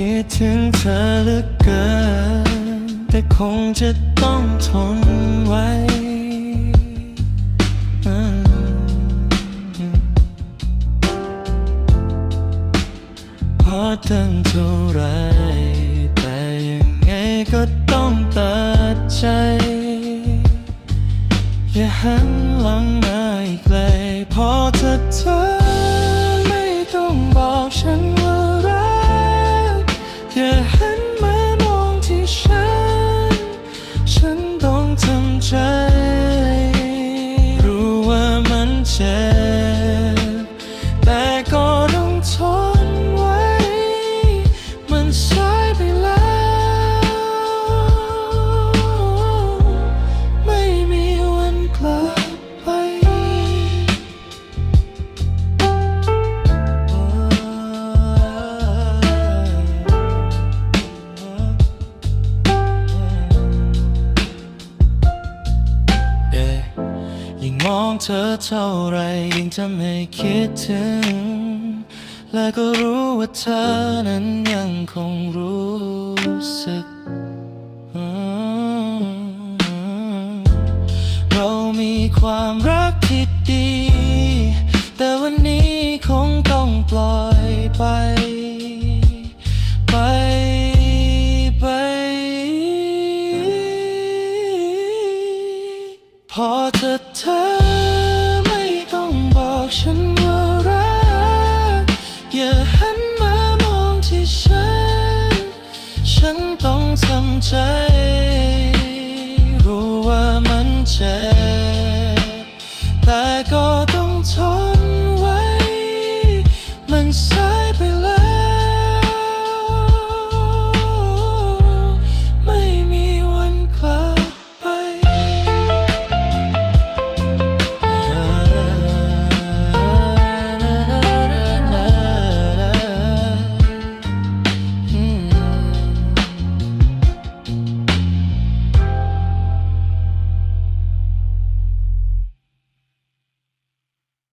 คิดถึงเธอเหลือเกิน แต่คงจะต้องทนไว้อืมเพราะตั้งเท่าไร แต่ยังไงก็ต้องตัดใจ อย่าหันหลังมาอีกเลยพอเธอเธอ ทำใจ รู้ว่ามันเจ็บแต่ก็ต้องทนไว้ มันช้ มองเธอเท่าไรยิ่งทำให้คิดถึง และก็รู้ว่าเธอนั้นยังคงรู้สึก เรามีความรักที่ดี แต่วันนี้คงต้องปล่อยไป พอเธอเธอไม่ต้องบอกฉันว่ารัก อย่าหันมามองที่ฉัน ฉันต้องทำใจ รู้ว่ามันเจ็บแต่ก็